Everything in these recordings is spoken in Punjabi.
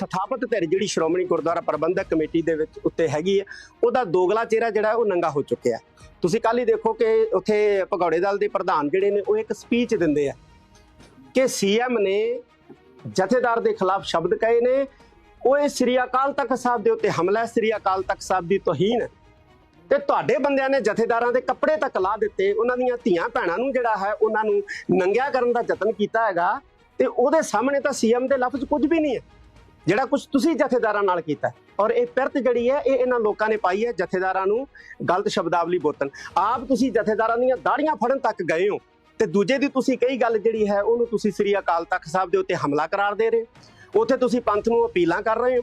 ਸਥਾਪਿਤ ਧਿਰ ਜਿਹੜੀ ਸ਼੍ਰੋਮਣੀ ਗੁਰਦੁਆਰਾ ਪ੍ਰਬੰਧਕ ਕਮੇਟੀ ਦੇ ਵਿੱਚ ਉੱਤੇ ਹੈਗੀ ਹੈ ਉਹਦਾ ਦੋਗਲਾ ਚਿਹਰਾ ਜਿਹੜਾ ਉਹ ਨੰਗਾ ਹੋ ਚੁੱਕਿਆ ਤੁਸੀਂ ਕੱਲ ਹੀ ਦੇਖੋ ਕਿ ਉੱਥੇ ਭਗੌੜੇ ਦਲ ਦੇ ਪ੍ਰਧਾਨ ਜਿਹੜੇ ਨੇ, ਉਹ ਇੱਕ ਸਪੀਚ ਦਿੰਦੇ ਆ ਕਿ ਸੀਐਮ ਨੇ ਜਥੇਦਾਰ ਦੇ ਖਿਲਾਫ ਸ਼ਬਦ ਕਹੇ ਨੇ, ਉਹ ਇਹ ਸ੍ਰੀ ਅਕਾਲ ਤਖਤ ਸਾਹਿਬ ਦੇ ਉੱਤੇ ਹਮਲਾ ਹੈ, ਸ੍ਰੀ ਅਕਾਲ ਤਖਤ ਸਾਹਿਬ ਦੀ ਤੋਹੀਨ ਹੈ। ਤੇ ਤੁਹਾਡੇ ਬੰਦਿਆਂ ਨੇ ਜਥੇਦਾਰਾਂ ਦੇ ਕੱਪੜੇ ਤੱਕ ਲਾ ਦਿੱਤੇ, ਉਹਨਾਂ ਦੀਆਂ ਧੀਆਂ ਭੈਣਾਂ ਨੂੰ ਜਿਹੜਾ ਹੈ, ਉਹਨਾਂ ਨੂੰ ਨੰਗਿਆ ਕਰਨ ਦਾ ਯਤਨ ਕੀਤਾ ਹੈਗਾ ਤੇ ਉਹਦੇ ਸਾਹਮਣੇ ਤਾਂ ਸੀਐਮ ਦੇ ਲਫ਼ਜ਼ ਕੁਝ ਵੀ ਨਹੀਂ ਹੈ। ਜਿਹੜਾ ਕੁਝ ਤੁਸੀਂ ਜਥੇਦਾਰਾਂ ਨਾਲ ਕੀਤਾ ਔਰ ਇਹ ਪਿਰਤ ਜਿਹੜੀ ਹੈ, ਇਹ ਇਹਨਾਂ ਲੋਕਾਂ ਨੇ ਪਾਈ ਹੈ, ਜਥੇਦਾਰਾਂ ਨੂੰ ਗਲਤ ਸ਼ਬਦਾਵਲੀ ਬੋਤਨ। ਆਪ ਤੁਸੀਂ ਜਥੇਦਾਰਾਂ ਦੀਆਂ ਦਾੜੀਆਂ ਫੜਨ ਤੱਕ ਗਏ ਹੋ ਤੇ ਦੂਜੇ ਦੀ ਤੁਸੀਂ ਕਈ ਗੱਲ ਜਿਹੜੀ ਹੈ, ਉਹਨੂੰ ਤੁਸੀਂ ਸ੍ਰੀ ਅਕਾਲ ਤਖਤ ਸਾਹਿਬ ਦੇ ਉੱਤੇ ਹਮਲਾ ਕਰਾਰ ਦੇ ਰਹੇ ਹੋ। ਉੱਥੇ ਤੁਸੀਂ ਪੰਥ ਨੂੰ ਅਪੀਲਾਂ ਕਰ ਰਹੇ ਹੋ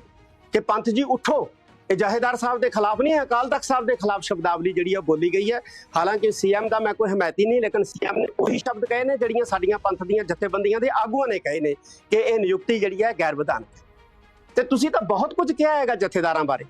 ਕਿ ਪੰਥ ਜੀ ਉਠੋ। ਇਹ ਜਹੇਦਾਰ ਸਾਹਿਬ ਦੇ ਖਿਲਾਫ ਨਹੀਂ ਹੈ, ਅਕਾਲ ਤਖਤ ਸਾਹਿਬ ਦੇ ਖਿਲਾਫ ਸ਼ਬਦਾਵਲੀ ਜਿਹੜੀ ਆ ਬੋਲੀ ਗਈ ਹੈ। ਹਾਲਾਂਕਿ ਸੀਐਮ ਦਾ ਮੈਂ ਕੋਈ ਹਮਾਇਤੀ ਨਹੀਂ, ਲੇਕਿਨ ਸੀਐਮ ਨੇ ਉਹੀ ਸ਼ਬਦ ਕਹੇ ਨੇ ਜਿਹੜੀਆਂ ਸਾਡੀਆਂ ਪੰਥ ਦੀਆਂ ਜਥੇਬੰਦੀਆਂ ਦੇ ਆਗੂਆਂ ਨੇ ਕਹੇ ਨੇ ਕਿ ਇਹ ਨਿਯੁਕਤੀ ਜਿਹੜੀ ਹੈ ਗੈਰ ਵਿਧਾਨਕ ਤੇ ਤੁਸੀਂ ਤਾਂ ਬਹੁਤ ਕੁਝ ਕਿਹਾ ਹੈਗਾ ਜਥੇਦਾਰਾਂ ਬਾਰੇ।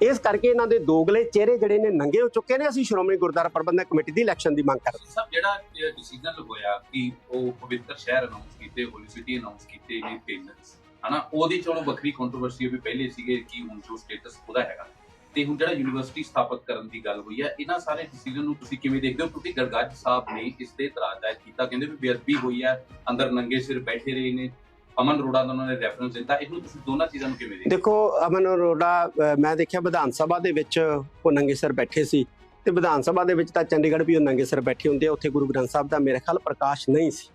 ਇਸ ਕਰਕੇ ਇਹਨਾਂ ਦੇ ਦੋਗਲੇ ਚਿਹਰੇ ਜਿਹੜੇ ਨੇ ਨੰਗੇ ਹੋ ਚੁੱਕੇ ਨੇ। ਅਸੀਂ ਸ਼੍ਰੋਮਣੀ ਗੁਰਦੁਆਰਾ ਪ੍ਰਬੰਧਕ ਕਮੇਟੀ ਦੀ ਇਲੈਕਸ਼ਨ ਦੀ ਮੰਗ ਕਰਦੇ ਸਭ ਜਿਹੜਾ ਡਿਸੀਜਨ ਹੋਇਆ ਕਿ ਉਹ ਪਵਿੱਤਰ ਸ਼ਹਿਰ ਅਨਾਉਂਸ ਕੀਤੇ ਹੋਲੀ ਸਿਟੀ ਅਨਾਉਂਸ ਕੀਤੇ ਨੇ ਪੇਮੈਂਟਸ ਹਨਾ? ਉਹਦੀ ਚਲੋ ਵੱਖਰੀ ਕੰਟਰੋਵਰਸੀ ਵੀ ਪਹਿਲੇ ਸੀਗੇ ਕਿ ਹੁਣ ਜੋ ਸਟੇਟਸ ਉਹਦਾ ਹੈਗਾ। ਤੇ ਹੁਣ ਜਿਹੜਾ ਯੂਨੀਵਰਸਿਟੀ ਸਥਾਪਿਤ ਕਰਨ ਦੀ ਗੱਲ ਹੋਈ ਹੈ ਇਹਨਾਂ ਸਾਰੇ ਡਿਸੀਜਨ ਨੂੰ ਤੁਸੀਂ ਕਿਵੇਂ ਦੇਖਦੇ ਹੋ? ਕਿਉਂਕਿ ਗਰਗਾਜ ਸਾਹਿਬ ਨੇ ਇਸ ਤੇ ਇਤਰਾਜ਼ ਜ਼ਾਹਿਰ ਕੀਤਾ। ਕਹਿੰਦੇ ਵੀ ਬੇਅਦਬੀ ਹੋਈ ਹੈ ਅੰਦਰ ਨੰਗੇ ਸਿਰ ਬੈਠੇ ਰਹੇ ਨੇ। ਅਮਨ ਅਰੋੜਾ ਦਾ ਉਹਨਾਂ ਨੇ ਰੈਫਰੈਂਸ ਦਿੱਤਾ। ਇਹਨੂੰ ਤੁਸੀਂ ਦੋਨਾਂ ਚੀਜ਼ਾਂ ਨੂੰ ਕਿਵੇਂ ਦੇਖਦੇ ਦੇਖੋ ਅਮਨ ਅਰੋੜਾ ਅ, ਮੈਂ ਦੇਖਿਆ ਵਿਧਾਨ ਸਭਾ ਦੇ ਵਿੱਚ ਉਹ ਨੰਗੇ ਸਿਰ ਬੈਠੇ ਸੀ ਤੇ ਵਿਧਾਨ ਸਭਾ ਦੇ ਵਿੱਚ ਤਾਂ ਚੰਡੀਗੜ੍ਹ ਵੀ ਉਹ ਨੰਗੇ ਸਿਰ ਬੈਠੇ ਹੁੰਦੇ ਆ ਉੱਥੇ ਗੁਰੂ ਗ੍ਰੰਥ ਸਾਹਿਬ ਦਾ ਮੇਰੇ ਖਿਆਲ ਪ੍ਰਕਾਸ਼ ਨਹੀਂ ਸੀ।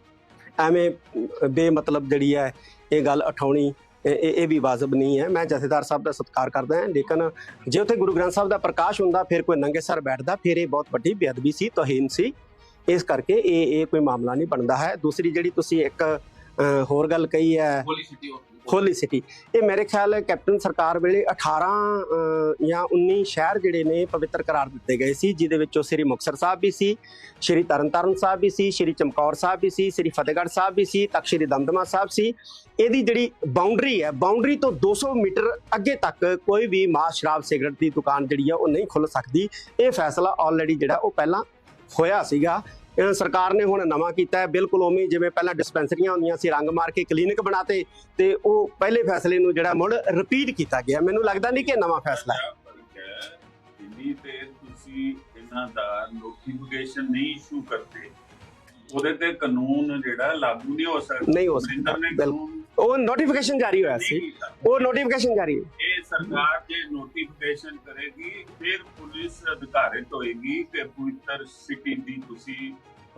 ਐਵੇਂ ਅ, ਬੇਮਤਲਬ ਜਿਹੜੀ ਹੈ ਇਹ ਗੱਲ ਉਠਾਉਣੀ ਇਹ ਇਹ ਇਹ ਵੀ ਵਾਜਬ ਨਹੀਂ ਹੈ। ਮੈਂ ਜਥੇਦਾਰ ਸਾਹਿਬ ਦਾ ਸਤਿਕਾਰ ਕਰਦਾ ਹਾਂ ਲੇਕਿਨ ਜੇ ਉੱਥੇ ਗੁਰੂ ਗ੍ਰੰਥ ਸਾਹਿਬ ਦਾ ਪ੍ਰਕਾਸ਼ ਹੁੰਦਾ ਫਿਰ ਕੋਈ ਨੰਗੇ ਸਰ ਬੈਠਦਾ ਫਿਰ ਇਹ ਬਹੁਤ ਵੱਡੀ ਬੇਅਦਬੀ ਸੀ ਤੋਹੀਨ ਸੀ। ਇਸ ਕਰਕੇ ਇਹ ਇਹ ਕੋਈ ਮਾਮਲਾ ਨਹੀਂ ਬਣਦਾ ਹੈ। ਦੂਸਰੀ ਜਿਹੜੀ ਤੁਸੀਂ ਇੱਕ ਹੋਰ ਗੱਲ ਕਹੀ ਹੈ। Holy city holy city. ਇਹ ਮੇਰੇ ਖਿਆਲ ਹੈ ਕੈਪਟਨ ਸਰਕਾਰ ਵੇਲੇ 18 ਅ, ਜਾਂ 19 ਸ਼ਹਿਰ ਜਿਹੜੇ ਨੇ ਪਵਿੱਤਰ ਕਰਾਰ ਦਿੱਤੇ ਗਏ ਸੀ ਜਿਹਦੇ ਵਿੱਚੋਂ ਸ੍ਰੀ ਮੁਕਤਸਰ ਸਾਹਿਬ ਵੀ ਸੀ ਸ੍ਰੀ ਤਰਨਤਾਰਨ ਸਾਹਿਬ ਵੀ ਸੀ ਸ੍ਰੀ ਚਮਕੌਰ ਸਾਹਿਬ ਵੀ ਸੀ ਸ੍ਰੀ ਫਤਿਹਗੜ੍ਹ ਸਾਹਿਬ ਵੀ ਸੀ ਤਖਤ ਸ੍ਰੀ ਦਮਦਮਾ ਸਾਹਿਬ ਸੀ। ਇਹਦੀ ਜਿਹੜੀ ਬਾਉਂਡਰੀ ਹੈ ਬਾਉਂਡਰੀ ਤੋਂ 200 ਮੀਟਰ ਅੱਗੇ ਤੱਕ ਕੋਈ ਵੀ ਮਾਸ ਸ਼ਰਾਬ ਸਿਗਰਟ ਦੀ ਦੁਕਾਨ ਜਿਹੜੀ ਆ ਉਹ ਨਹੀਂ ਖੁੱਲ ਸਕਦੀ। ਇਹ ਫੈਸਲਾ ਆਲਰੇਡੀ ਜਿਹੜਾ ਉਹ ਪਹਿਲਾਂ ਹੋਇਆ ਸੀਗਾ। ਸਰਕਾਰ ਨੇ ਹੁਣ ਨਵਾਂ ਕੀਤਾ ਹੈ। ਬਿਲਕੁਲ ਉਵੇਂ ਜਿਵੇਂ ਪਹਿਲਾਂ ਡਿਸਪੈਂਸਰੀਆਂ ਹੁੰਦੀਆਂ ਸੀ ਰੰਗ ਮਾਰ ਕੇ ਕਲੀਨਿਕ ਬਣਾਤੇ ਤੇ ਉਹ ਪਹਿਲੇ ਫੈਸਲੇ ਨੂੰ ਜਿਹੜਾ ਮੁੜ ਰਿਪੀਟ ਕੀਤਾ ਗਿਆ। ਮੈਨੂੰ ਲੱਗਦਾ ਨਹੀਂ ਕਿ ਨਵਾਂ ਫੈਸਲਾ ਹੈ। ਜਿੰਨੀ ਦੇਰ ਤੁਸੀਂ ਇਹਨਾਂ ਦਾ ਨੋਟੀਫਿਕੇਸ਼ਨ ਨਹੀਂ ਇਸ਼ੂ ਕਰਦੇ ਉਹਦੇ ਤੇ ਕਾਨੂੰਨ ਜਿਹੜਾ ਲਾਗੂ ਨਹੀਂ ਹੋ ਸਕਦਾ। ਨਹੀਂ ਹੋ ਸਕਦਾ। ਉਹ ਨੋਟੀਫਿਕੇਸ਼ਨ ਜਾਰੀ ਹੋਇਆ ਸੀ। ਉਹ ਨੋਟੀਫਿਕੇਸ਼ਨ ਜਾਰੀ ਹੈ। ਇਹ ਸਰਕਾਰ ਜੇ ਨੋਟੀਫਿਕੇਸ਼ਨ ਕਰੇਗੀ ਫਿਰ ਪੁਲਿਸ ਅਧਿਕਾਰਿਤ ਹੋਏਗੀ ਕਿ ਪਵਿੱਤਰ ਸਿਟੀ ਦੀ ਤੁਸੀਂ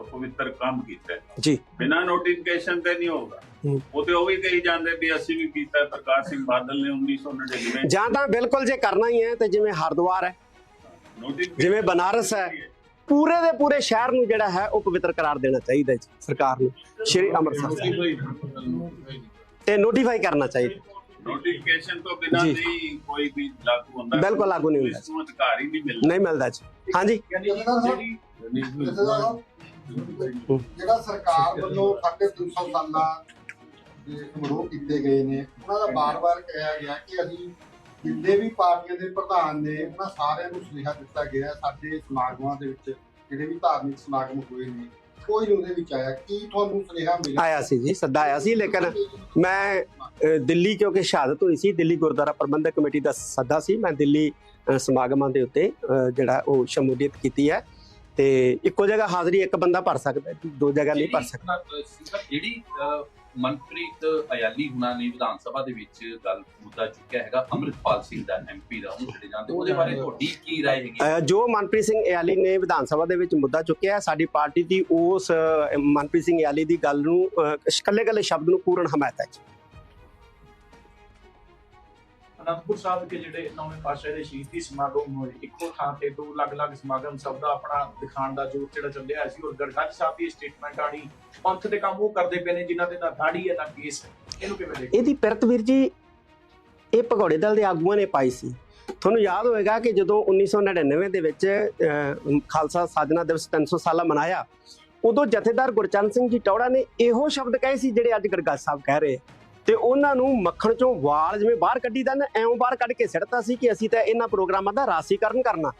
ਪਵਿੱਤਰ ਕੰਮ ਕੀਤਾ। ਜੀ। ਬਿਨਾਂ ਨੋਟੀਫਿਕੇਸ਼ਨ ਤੇ ਨਹੀਂ ਹੋਗਾ ਹੂੰ। ਉਹ ਤੇ ਉਹ ਵੀ ਕਹੀ ਜਾਂਦੇ ਵੀ ਅਸੀਂ ਵੀ ਕੀਤਾ ਪ੍ਰਕਾਸ਼ ਸਿੰਘ ਬਾਦਲ ਨੇ 1999 ਜਾਂ ਤਾਂ ਬਿਲਕੁਲ ਜੇ ਕਰਨਾ ਹੀ ਹੈ ਤੇ ਜਿਵੇਂ ਹਰਿਦੁਆਰ ਹੈ ਜਿਵੇਂ ਬਨਾਰਸ ਹੈ। ਪੂਰੇ ਦੇ ਪੂਰੇ ਸ਼ਹਿਰ ਨੂੰ ਜਿਹੜਾ ਹੈ ਉਹ ਪਵਿੱਤਰ ਕਰਾਰ ਦੇਣਾ ਚਾਹੀਦਾ ਹੈ ਜੀ ਸਰਕਾਰ ਨੂੰ। ਸ਼੍ਰੀ ਅੰਮ੍ਰਿਤਸਰ ਸਾਹਿਬ। ਤੇ ਨੋਟੀਫਾਈ ਕਰਨਾ ਚਾਹੀਦਾ। ਨੋਟੀਫਿਕੇਸ਼ਨ ਤੋਂ ਬਿਨਾਂ ਜੀ। ਨਹੀਂ ਕੋਈ ਵੀ ਲਾਗੂ ਹੁੰਦਾ। ਬਿਲਕੁਲ ਲਾਗੂ ਨਹੀਂ ਹੁੰਦਾ। ਪੁਲਿਸ ਨੂੰ ਅਧਿਕਾਰ ਹੀ ਨਹੀਂ ਮਿਲਦਾ। ਨਹੀਂ ਮਿਲਦਾ ਜੀ। ਹਾਂਜੀ। ਜਿਹੜਾ ਸਰਕਾਰ ਵੱਲੋਂ ਸਾਡੇ 300 ਸਾਲਾਂ ਦੇ ਸਮਾਰੋਹ ਕੀਤੇ ਗਏ ਨੇ ਉਹਨਾਂ ਦਾ ਬਾਰ-ਬਾਰ ਕਿਹਾ ਗਿਆ ਕਿ ਅਸੀਂ ਜਿੰਨੇ ਵੀ ਪਾਰਟੀਆਂ ਦੇ ਪ੍ਰਧਾਨ ਨੇ ਉਹਨਾਂ ਸਾਰਿਆਂ ਨੂੰ ਸੁਨੇਹਾ ਦਿੱਤਾ ਗਿਆ ਹੈ ਸਾਡੇ ਸਮਾਗਮਾਂ ਦੇ ਵਿੱਚ ਜਿਹੜੇ ਵੀ ਧਾਰਮਿਕ ਸਮਾਗਮ ਹੋਏ ਨੇ। ਕੋਈ ਨਹੀਂ ਉਹਦੇ ਵਿੱਚ ਆਇਆ। ਕੀ ਤੁਹਾਨੂੰ ਸੁਨੇਹਾ ਮਿਲਿਆ? ਆਇਆ ਸੀ ਜੀ ਸੱਦਾ ਆਇਆ ਸੀ ਲੇਕਿਨ ਮੈਂ ਅ, ਦਿੱਲੀ ਕਿਉਂਕਿ ਸ਼ਹਾਦਤ ਹੋਈ ਸੀ ਦਿੱਲੀ ਗੁਰਦੁਆਰਾ ਪ੍ਰਬੰਧਕ ਕਮੇਟੀ ਦਾ ਸੱਦਾ ਸੀ। ਮੈਂ ਦਿੱਲੀ ਅ, ਸਮਾਗਮਾਂ ਦੇ ਉੱਤੇ ਅ, ਜਿਹੜਾ ਉਹ ਸ਼ਮੂਲੀਅਤ ਕੀਤੀ ਹੈ। ਤੇ ਇੱਕੋ ਜਗ੍ਹਾ ਹਾਜ਼ਰੀ ਇੱਕ ਬੰਦਾ ਭਰ ਸਕਦਾ ਹੈ, ਦੋ ਜਗ੍ਹਾ ਨਹੀਂ ਭਰ ਸਕਦਾ। ਜਿਹੜੀ ਅਹ, ਮਨਪ੍ਰੀਤ ਅਯਾਲੀ ਹੁਣਾਂ ਨੇ ਵਿਧਾਨ ਸਭਾ ਦੇ ਵਿੱਚ ਗੱਲ ਮੁੱਦਾ ਚੁੱਕਿਆ ਹੈਗਾ ਅੰਮ੍ਰਿਤਪਾਲ ਸਿੰਘ ਦਾ ਐਮਪੀ ਦਾ ਉਹਨੂੰ ਛੱਡੇ ਜਾਂਦੇ ਉਹਦੇ ਬਾਰੇ ਤੁਹਾਡੀ ਕੀ رائے ਹੈਗੀ ਅ, ਜੋ ਮਨਪ੍ਰੀਤ ਸਿੰਘ ਇਆਲੀ ਨੇ ਵਿਧਾਨ ਸਭਾ ਦੇ ਵਿੱਚ ਮੁੱਦਾ ਚੁੱਕਿਆ ਹੈ, ਸਾਡੀ ਪਾਰਟੀ ਦੀ ਉਸ ਅ, ਮਨਪ੍ਰੀਤ ਸਿੰਘ ਇਆਲੀ ਦੀ ਗੱਲ ਨੂੰ ਇਕੱਲੇ ਇਕੱਲੇ ਸ਼ਬਦ ਨੂੰ ਪੂਰਨ ਹਮਾਇਤ ਹੈ ਜੀ। ਅਨੰਦਪੁਰ ਸਾਹਿਬ ਦੇ ਜਿਹੜੇ ਨੌਵੇਂ ਪਾਤਸ਼ਾਹ ਦੇ ਸ਼ਹੀਦੀ ਸਮਾਗਮ ਹੋਏ ਇੱਕੋ ਥਾਂ ਤੇ ਦੋ ਅਲੱਗ-ਅਲੱਗ ਸਮਾਗਮ ਸਭ ਦਾ ਆਪਣਾ ਦਿਖਾਣ ਦਾ ਜੋਰ ਜਿਹੜਾ ਚੱਲਿਆ ਸੀ ਔਰ ਗੜਗੱਜ ਸਾਹਿਬ ਦੀ ਸਟੇਟਮੈਂਟ ਆਣੀ ਪੰਥ ਦੇ ਕੰਮ ਉਹ ਕਰਦੇ ਪਏ ਨੇ ਜਿਨ੍ਹਾਂ ਦੇ ਨਾ ਦਾੜੀ ਹੈ ਨਾ ਕੇਸ ਹੈ। ਇਹਨੂੰ ਕਿਵੇਂ ਦੇਖਦੇ ਇਹਦੀ ਪਿਰਤ ਵੀਰ ਜੀ, ਇਹ ਭਗੌੜੇ ਦਲ ਦੇ ਆਗੂਆਂ ਨੇ ਪਾਈ ਸੀ। ਤੁਹਾਨੂੰ ਯਾਦ ਹੋਵੇਗਾ ਕਿ ਜਦੋਂ 1999 ਦੇ ਵਿੱਚ ਖਾਲਸਾ ਸਾਜਨਾ ਦਿਵਸ 300 ਸਾਲਾ ਮਨਾਇਆ, ਉਦੋਂ ਜਥੇਦਾਰ ਗੁਰਚਰਨ ਸਿੰਘ ਜੀ ਟੌੜਾ ਨੇ ਇਹੋ ਸ਼ਬਦ ਕਹੇ ਸੀ ਜਿਹੜੇ ਅੱਜ ਗੜਗੱਜ ਸਾਹਿਬ ਕਹਿ ਰਹੇ ਤੇ ਉਹਨਾਂ ਨੂੰ ਮੱਖਣ ਚੋਂ ਵਾਲ ਜਿਵੇਂ ਬਾਹਰ ਕੱਢੀਦਾ ਨਾ ਐਵੇਂ ਬਾਹਰ ਕੱਢ ਕੇ ਸਿੱਟਤਾ ਸੀ ਕਿ ਅਸੀਂ ਤਾਂ ਇਹਨਾਂ ਪ੍ਰੋਗਰਾਮਾਂ ਦਾ ਰਾਸੀਕਰਨ ਕਰਨਾ।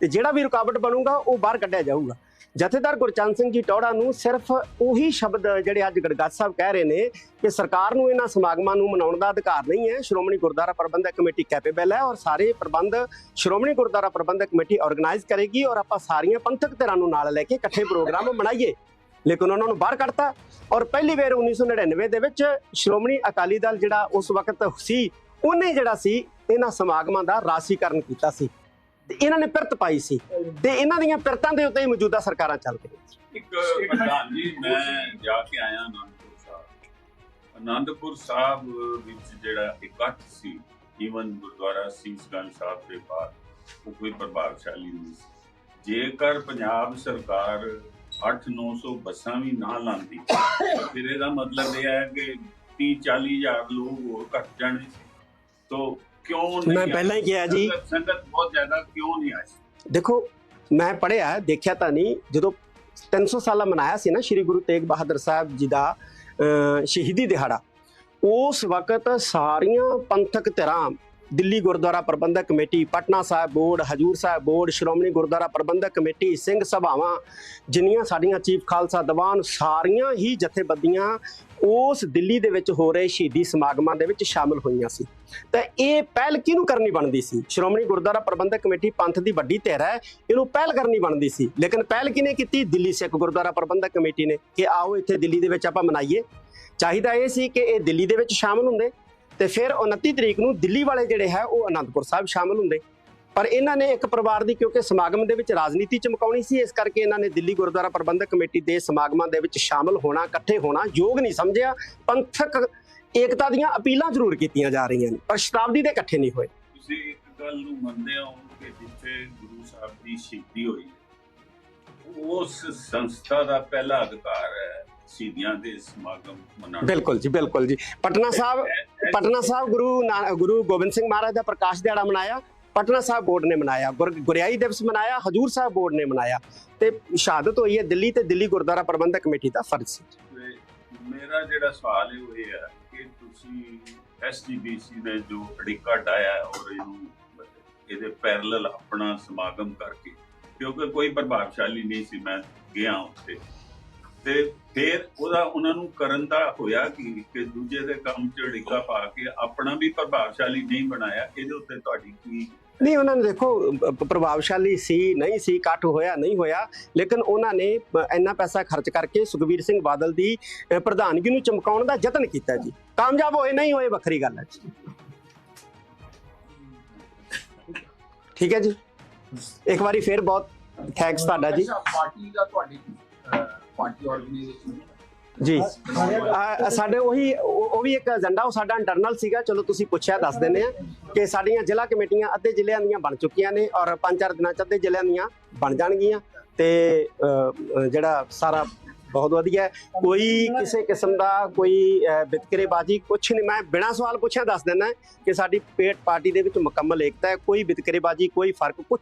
ਤੇ ਜਿਹੜਾ ਵੀ ਰੁਕਾਵਟ ਬਣੂਗਾ, ਉਹ ਬਾਹਰ ਕੱਢਿਆ ਜਾਊਗਾ। ਜਥੇਦਾਰ ਗੁਰਚੰਦ ਸਿੰਘ ਜੀ ਟੌੜਾ ਨੂੰ ਸਿਰਫ ਉਹੀ ਸ਼ਬਦ ਜਿਹੜੇ ਅੱਜ ਗੜਗੱਜ ਸਾਹਿਬ ਕਹਿ ਰਹੇ ਨੇ ਕਿ ਸਰਕਾਰ ਨੂੰ ਇਹਨਾਂ ਸਮਾਗਮਾਂ ਨੂੰ ਮਨਾਉਣ ਦਾ ਅਧਿਕਾਰ ਨਹੀਂ ਹੈ। ਸ਼੍ਰੋਮਣੀ ਗੁਰਦੁਆਰਾ ਪ੍ਰਬੰਧਕ ਕਮੇਟੀ ਕੈਪੇਬਲ ਹੈ ਔਰ ਸਾਰੇ ਪ੍ਰਬੰਧ ਸ਼੍ਰੋਮਣੀ ਗੁਰਦੁਆਰਾ ਪ੍ਰਬੰਧਕ ਕਮੇਟੀ ਆਰਗੇਨਾਈਜ਼ ਕਰੇਗੀ ਔਰ ਆਪਾਂ ਸਾਰੀਆਂ ਪੰਥਕ ਧਿਰਾਂ ਨੂੰ ਨਾਲ ਲੈ ਕੇ ਇਕੱਠੇ ਪ੍ਰੋਗਰਾਮ ਮਨਾਈਏ। ਲੇਕਿਨ ਉਹਨਾਂ ਨੂੰ ਬਾਹਰ ਕੱਢਤਾ ਔਰ ਪਹਿਲੀ ਵਾਰ 1999 ਦੇ ਵਿੱਚ ਸ਼੍ਰੋਮਣੀ ਅਕਾਲੀ ਦਲ ਜਿਹੜਾ ਉਸ ਵਕਤ ਸੀ, ਉਹਨੇ ਜਿਹੜਾ ਸੀ, ਇਹਨਾਂ ਸਮਾਗਮਾਂ ਦਾ ਰਾਸ਼ੀਕਰਨ ਕੀਤਾ ਸੀ। ਤੇ ਇਹਨਾਂ ਨੇ ਪਿਰਤ ਪਾਈ ਸੀ। ਤੇ ਇਹਨਾਂ ਦੀਆਂ ਪਿਰਤਾਂ ਦੇ ਉੱਤੇ ਹੀ ਮੌਜੂਦਾ ਸਰਕਾਰਾਂ ਚੱਲ ਰਹੀਆਂ ਇੱਕ ਪ੍ਰਧਾਨ ਜੀ, ਮੈਂ ਜਾ ਕੇ ਆਇਆ ਅਨੰਦਪੁਰ ਸਾਹਿਬ। ਅਨੰਦਪੁਰ ਸਾਹਿਬ ਵਿੱਚ ਜਿਹੜਾ ਇਕੱਠ ਸੀ ਈਵਨ ਗੁਰਦੁਆਰਾ ਸੀਸਗੰਜ ਸਾਹਿਬ ਦੇ ਬਾਹਰ, ਉਹ ਕੋਈ ਪ੍ਰਭਾਵਸ਼ਾਲੀ ਨਹੀਂ ਸੀ। ਜੇਕਰ ਪੰਜਾਬ ਸਰਕਾਰ 8-900 ਬੱਸਾਂ ਵੀ ਨਾ ਲਾਂਦੀ। ਫਿਰ ਇਹਦਾ ਮਤਲਬ ਇਹ ਹੈ ਕਿ 30-40 ਹਜ਼ਾਰ ਲੋਕ ਹੋਰ ਘੱਟ ਜਾਣੇ ਸੀ। ਤੋ ਕਿਉਂ ਨਹੀਂ ਮੈਂ ਪਹਿਲਾਂ ਹੀ ਕਿਹਾ ਜੀ। ਸੰਗਤ- ਬਹੁਤ ਜ਼ਿਆਦਾ ਕਿਉਂ ਨਹੀਂ ਆਈ? ਦੇਖੋ ਮੈਂ ਪੜਿਆ ਦੇਖਿਆ ਤਾਂ ਨਹੀਂ। ਜਦੋਂ 300 ਸਾਲਾ ਮਨਾਇਆ ਸੀ ਨਾ ਸ੍ਰੀ ਗੁਰੂ ਤੇਗ ਬਹਾਦਰ ਸਾਹਿਬ ਜੀ ਦਾ ਸ਼ਹੀਦੀ ਦਿਹਾੜਾ ਉਸ ਵਕਤ ਸਾਰੀਆਂ ਪੰਥਕ ਧਿਰਾਂ Delhi Gurdwara Prabandhak committee, Patna Sahib board, Hazur Sahib board, Shiromani Gurdwara Prabandhak committee, Singh ਸਭਾਵਾਂ, ਜਿੰਨੀਆਂ ਸਾਡੀਆਂ ਚੀਫ ਖਾਲਸਾ ਦੀਵਾਨ, ਸਾਰੀਆਂ ਹੀ ਜਥੇਬੰਦੀਆਂ ਉਸ ਦਿੱਲੀ ਦੇ ਵਿੱਚ ਹੋ ਰਹੇ ਸ਼ਹੀਦੀ ਸਮਾਗਮਾਂ ਦੇ ਵਿੱਚ ਸ਼ਾਮਲ ਹੋਈਆਂ ਸੀ। ਤਾਂ ਇਹ ਪਹਿਲ ਕਿਹਨੂੰ ਕਰਨੀ ਬਣਦੀ ਸੀ? ਸ਼੍ਰੋਮਣੀ ਗੁਰਦੁਆਰਾ ਪ੍ਰਬੰਧਕ ਕਮੇਟੀ ਪੰਥ ਦੀ ਵੱਡੀ ਧਿਰ ਹੈ, ਇਹਨੂੰ ਪਹਿਲ ਕਰਨੀ ਬਣਦੀ ਸੀ। ਲੇਕਿਨ ਪਹਿਲ ਕਿਹਨੇ ਕੀਤੀ? ਦਿੱਲੀ ਸਿੱਖ ਗੁਰਦੁਆਰਾ ਪ੍ਰਬੰਧਕ ਕਮੇਟੀ ਨੇ ਕਿ ਆਓ ਇੱਥੇ ਦਿੱਲੀ ਦੇ ਵਿੱਚ ਆਪਾਂ ਮਨਾਈਏ। ਚਾਹੀਦਾ ਇਹ ਸੀ ਕਿ ਇਹ ਦਿੱਲੀ ਦੇ ਵਿੱਚ ਸ਼ਾਮਲ ਹੁੰਦੇ। ਤੇ ਫਿਰ 29 ਤਰੀਕ ਨੂੰ ਦਿੱਲੀ ਵਾਲੇ ਜਿਹੜੇ ਹੈ ਉਹ ਅਨੰਦਪੁਰ ਸਾਹਿਬ ਸ਼ਾਮਲ ਹੁੰਦੇ। ਪਰ ਇਹਨਾਂ ਨੇ ਇੱਕ ਪਰਿਵਾਰ ਦੀ ਕਿਉਂਕਿ ਸਮਾਗਮ ਦੇ ਵਿੱਚ ਰਾਜਨੀਤੀ ਚਮਕਾਉਣੀ ਸੀ, ਇਸ ਕਰਕੇ ਇਹਨਾਂ ਨੇ ਦਿੱਲੀ ਗੁਰਦੁਆਰਾ ਪ੍ਰਬੰਧਕ ਕਮੇਟੀ ਦੇ ਸਮਾਗਮਾਂ ਦੇ ਵਿੱਚ ਸ਼ਾਮਲ ਹੋਣਾ, ਇਕੱਠੇ ਹੋਣਾ ਯੋਗ ਨਹੀਂ ਸਮਝਿਆ। ਪੰਥਕ ਏਕਤਾ ਦੀਆਂ ਅਪੀਲਾਂ ਜ਼ਰੂਰ ਕੀਤੀਆਂ ਜਾ ਰਹੀਆਂ ਨੇ, ਪਰ ਸ਼ਤਾਬਦੀ ਦੇ ਇਕੱਠੇ ਨਹੀਂ ਹੋਏ। ਤੁਸੀਂ ਇੱਕ ਗੱਲ ਨੂੰ ਮੰਨਦੇ ਹੋ ਕਿ ਜਿੱਥੇ ਗੁਰੂ ਸਾਹਿਬ ਦੀ ਸ਼ਹੀਦੀ ਹੋਈ, ਉਸ ਸੰਸਥਾ ਦਾ ਪਹਿਲਾ ਅਧਿਕਾਰ ਹੈ ਸ਼ਹੀਦੀਆਂ ਦੇ ਸਮਾਗਮ ਮਨਾਉਣਾ ਬਿਲਕੁਲ ਜੀ ਬਿਲਕੁਲ ਜੀ। ਪਟਨਾ ਸਾਹਿਬ ਪਟਨਾ ਸਾਹਿਬ ਗੁਰੂ ਗੁਰੂ ਗੋਬਿੰਦ ਸਿੰਘ ਮਹਾਰਾਜ ਦਾ ਪ੍ਰਕਾਸ਼ ਦਿਹਾੜਾ ਮਨਾਇਆ ਪਟਨਾ ਸਾਹਿਬ ਬੋਰਡ ਨੇ ਮਨਾਇਆ ਗੁਰ- ਗੁਰਿਆਈ ਦਿਵਸ ਮਨਾਇਆ ਹਜੂਰ ਸਾਹਿਬ ਬੋਰਡ ਨੇ ਮਨਾਇਆ। ਤੇ ਸ਼ਹਾਦਤ ਹੋਈ ਹੈ ਦਿੱਲੀ ਤੇ ਦਿੱਲੀ ਗੁਰਦੁਆਰਾ ਪ੍ਰਬੰਧਕ ਕਮੇਟੀ ਦਾ ਫਰਜ਼ ਸੀ। ਮੇਰਾ ਜਿਹੜਾ ਸਵਾਲ ਹੈ ਉਹ ਇਹ ਹੈ ਕਿ ਤੁਸੀਂ ਐਸਜੀਬੀਸੀ ਨੇ ਜੋ ਅੜਿੱਕਾ ਡਾਇਆ ਔਰ ਇਹਨੂੰ ਇਹਦੇ ਪੈਰਲਲ ਆਪਣਾ ਸਮਾਗਮ ਕਰਕੇ ਕਿਉਂਕਿ ਕੋਈ ਪ੍ਰਭਾਵਸ਼ਾਲੀ ਨਹੀਂ ਸੀ ਮੈਂ ਗਿਆ ਉੱਥੇ। ਤੇ ਫਿਰ ਉਹਦਾ ਉਹਨਾਂ ਨੂੰ ਕਰਨ ਦਾ ਹੋਇਆ ਕਿ ਕਿ ਦੂਜੇ ਦੇ ਕੰਮ 'ਚ ਅੜਿੱਕਾ ਪਾ ਕੇ ਆਪਣਾ ਵੀ ਪ੍ਰਭਾਵਸ਼ਾਲੀ ਨਹੀਂ ਬਣਾਇਆ ਇਹਦੇ ਉੱਤੇ ਤੁਹਾਡੀ ਕੀ ਨਹੀਂ ਉਹਨਾਂ ਨੇ ਦੇਖੋ ਪ੍ਰਭਾਵਸ਼ਾਲੀ ਸੀ ਨਹੀਂ ਸੀ ਇਕੱਠ ਹੋਇਆ ਨਹੀਂ ਹੋਇਆ ਲੇਕਿਨ ਉਹਨਾਂ ਨੇ ਇੰਨਾ ਪੈਸਾ ਖਰਚ ਕਰਕੇ ਸੁਖਬੀਰ ਸਿੰਘ ਬਾਦਲ ਦੀ ਪ੍ਰਧਾਨਗੀ ਨੂੰ ਚਮਕਾਉਣ ਦਾ ਯਤਨ ਕੀਤਾ ਜੀ। ਕਾਮਯਾਬ ਹੋਏ ਨਹੀਂ ਹੋਏ ਵੱਖਰੀ ਗੱਲ ਹੈ ਜੀ। ਠੀਕ ਹੈ ਜੀ। ਇੱਕ ਵਾਰੀ ਫੇਰ ਬਹੁਤ ਥੈਂਕਸ ਤੁਹਾਡਾ ਜੀ। ਪਾਰਟੀ ਦਾ ਤੁਹਾਡੀ ਪਾਰਟੀ ਆਰਗੇਨਾਈਜੇਸ਼ਨ ਜੀ। ਸਾਡੇ ਉਹੀ ਉਹ ਵੀ ਇੱਕ ਏਜੰਡਾ ਉਹ ਸਾਡਾ ਇੰਟਰਨਲ ਸੀਗਾ। ਚਲੋ ਤੁਸੀਂ ਪੁੱਛਿਆ ਦੱਸ ਦਿੰਦੇ ਆ ਕਿ ਸਾਡੀਆਂ ਜ਼ਿਲ੍ਹਾ ਕਮੇਟੀਆਂ ਅੱਧੇ ਜ਼ਿਲ੍ਹਿਆਂ ਦੀਆਂ ਬਣ ਚੁੱਕੀਆਂ ਨੇ ਔਰ ਪੰਜ ਚਾਰ ਦਿਨਾਂ ਚ ਅੱਧੇ ਜ਼ਿਲ੍ਹਿਆਂ ਦੀਆਂ ਬਣ ਜਾਣਗੀਆਂ। ਤੇ ਜਿਹੜਾ ਸਾਰਾ ਬਹੁਤ ਵਧੀਆ। ਕੋਈ ਕਿਸੇ ਕਿਸਮ ਦਾ ਕੋਈ ਵਿਤਕਰੇਬਾਜ਼ੀ ਕੁਛ ਨਹੀਂ। ਮੈਂ ਬਿਨਾਂ ਸਵਾਲ ਪੁੱਛਿਆ ਦੱਸ ਦਿੰਦਾ ਕਿ ਸਾਡੀ ਪੇਟ ਪਾਰਟੀ ਦੇ ਵਿੱਚ ਮੁਕੰਮਲ ਏਕਤਾ ਹੈ। ਕੋਈ ਵਿਤਕਰੇਬਾਜ਼ੀ ਕੋਈ ਫ਼ਰਕ ਕੁਛ